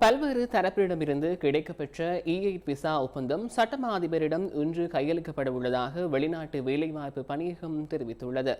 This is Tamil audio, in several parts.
பல்வேறு தரப்பிடமிருந்து கிடைக்கப்பெற்ற இஐ பிசா விசா ஒப்பந்தம் சட்டமா அதிபரிடம் இன்று கையளிக்கப்பட உள்ளதாக வெளிநாட்டு வேலைவாய்ப்பு பணியகம் தெரிவித்துள்ளது.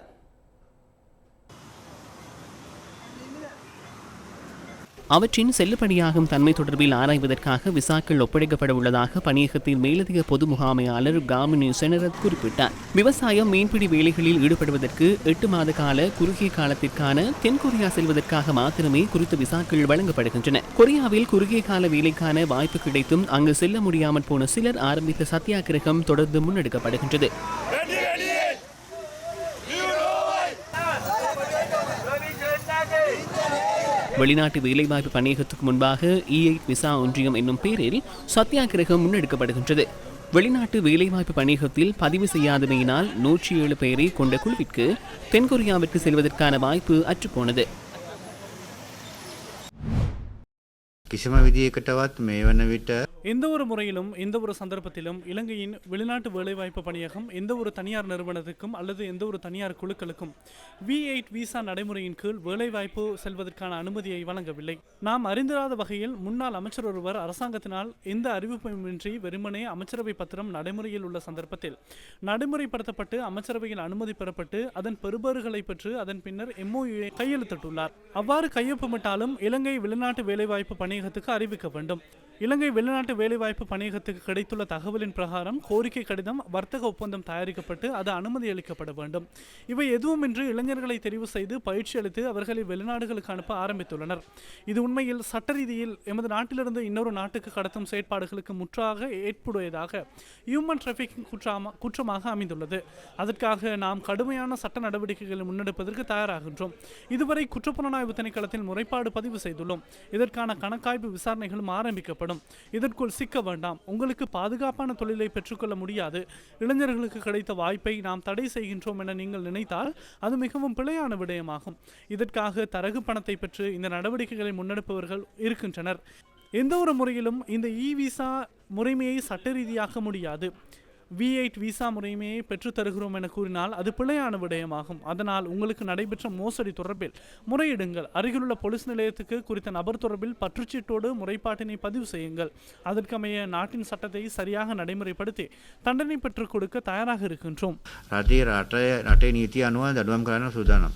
அவற்றின் செல்லுபடியாகும் தன்மை தொடர்பில் ஆராய்வதற்காக விசாக்கள் ஒப்படைக்கப்பட உள்ளதாக பணியகத்தின் மேலதிக பொது முகாமையாளர் காமினி செனரத் குறிப்பிட்டார். விவசாயம் மீன்பிடி வேலைகளில் ஈடுபடுவதற்கு எட்டு மாத கால குறுகிய காலத்திற்கான தென்கொரியா செல்வதற்காக மாத்திரமே குறித்த விசாக்கள் வழங்கப்படுகின்றன. கொரியாவில் குறுகிய கால வேலைக்கான வாய்ப்பு கிடைத்தும் அங்கு செல்ல முடியாமல் போன சிலர் ஆரம்பித்த சத்தியாகிரகம் தொடர்ந்து முன்னெடுக்கப்படுகின்றது. வெளிநாட்டு வேலைவாய்ப்பு பணியகத்துக்கு முன்பாக e இ விசா ஒன்றியம் என்னும் பெயரில் சத்தியாகிரகம் முன்னெடுக்கப்படுகின்றது. வெளிநாட்டு வேலைவாய்ப்பு பணியகத்தில் பதிவு செய்யாதமையினால் நூற்றி ஏழு பேரை கொண்ட குழுவிற்கு தென்கொரியாவிற்கு செல்வதற்கான வாய்ப்பு அற்றுப்போனது. කිසිම විදිහකටවත් මේ වන විට எந்த ஒரு முறையிலும் எந்த ஒரு சந்தர்ப்பத்திலும் இலங்கையின் வெளிநாட்டு வேலைவாய்ப்பு பணியகம் எந்த ஒரு தனியார் நிறுவனத்துக்கும் அல்லது எந்த ஒரு தனியார் குழுக்களுக்கும் வி எயிட் விசா நடைமுறையின் கீழ் வேலைவாய்ப்பு செல்வதற்கான அனுமதியை வழங்கவில்லை நாம் அறிந்திராத வகையில் முன்னாள் அமைச்சர் ஒருவர் அரசாங்கத்தினால் எந்த அறிவிப்புமின்றி வெறுமனே அமைச்சரவை பத்திரம் நடைமுறையில் உள்ள சந்தர்ப்பத்தில் நடைமுறைப்படுத்தப்பட்டு அமைச்சரவையில் அனுமதி பெறப்பட்டு அதன் பெறுபேறுகளை பெற்று அதன் பின்னர் எம்ஓஏ கையெழுத்திட்டுள்ளார் அவ்வாறு கையொப்பமிட்டாலும் இலங்கை வெளிநாட்டு வேலைவாய்ப்பு ஜனநாயகத்துக்கு அறிவிக்க வேண்டும். இலங்கை வெளிநாட்டு வேலைவாய்ப்பு பணியகத்துக்கு கிடைத்துள்ள தகவலின் பிரகாரம் கோரிக்கை கடிதம் வர்த்தக ஒப்பந்தம் தயாரிக்கப்பட்டு அது அனுமதி அளிக்கப்பட வேண்டும். இவை எதுவுமின்றி இளைஞர்களை தெரிவு செய்து பயிற்சி அளித்து அவர்களை வெளிநாடுகளுக்கு அனுப்ப ஆரம்பித்துள்ளனர். இது உண்மையில் சட்ட ரீதியில் எமது நாட்டிலிருந்து இன்னொரு நாட்டுக்கு கடத்தும் செயற்பாடுகளுக்கு முற்றாக ஏற்புடையதாக ஹியூமன் டிராஃபிக்கிங் குற்றமா குற்றமாக அமைந்துள்ளது. அதற்காக நாம் கடுமையான சட்ட நடவடிக்கைகளை முன்னெடுப்பதற்கு தயாராகின்றோம். இதுவரை குற்றப்புலனாய்வு திணைக்களத்தில் முறைப்பாடு பதிவு செய்துள்ளோம். இதற்கான கணக்காய்வு விசாரணைகளும் ஆரம்பிக்கப்படும் இதற்குள் சிக்க வேண்டாம். உங்களுக்கு பாதுகாப்பான தொழிலை பெற்றுக்கொள்ள முடியாது. இளைஞர்களுக்கு கிடைத்த வாய்ப்பை நாம் தடை செய்கின்றோம் என நீங்கள் நினைத்தால் அது மிகவும் பிழையான விடயமாகும். இதற்காக தரகு பணத்தை பெற்று இந்த நடவடிக்கைகளை முன்னெடுப்பவர்கள் இருக்கின்றனர். எந்த ஒரு முறையிலும் இந்த இ விசா முறைமையை சட்ட ரீதியாக்க முடியாது. வி எயிட் விசா முறைமையை பெற்றுத் தருகிறோம் என கூறினால் அது பிழையான விடயமாகும் அதனால் உங்களுக்கு நடைபெற்ற மோசடி தொடர்பில் முறையிடுங்கள் அருகிலுள்ள போலீஸ் நிலையத்துக்கு குறித்த நபர் தொடர்பில் பற்றுச்சீட்டோடு முறைப்பாட்டினை பதிவு செய்யுங்கள் அதற்கமைய நாட்டின் சட்டத்தை சரியாக நடைமுறைப்படுத்தி தண்டனை பெற்றுக் கொடுக்க தயாராக இருக்கின்றோம் රටේ රටය රටේ නීති අනුව දඩුවම් කරන්න සූදානම්.